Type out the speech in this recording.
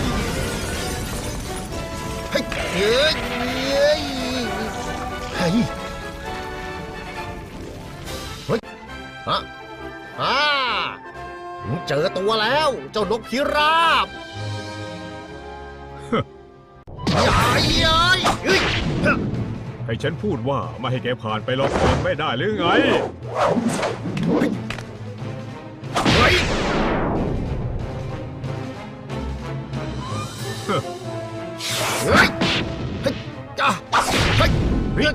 งเฮ้ยเฮ้ยเฮ้ยเฮ้ยฮะอ่าเจอตัวแล้ว เจ้านกพิราบยาใหญ่ใหญ่ให้ฉันพูดว่าไม่ให้แกผ่านไปหรอกก่ไม่ได้หรือไง เฮ้ยเฮ้ยจ้าเฮ้ยเฮ้ย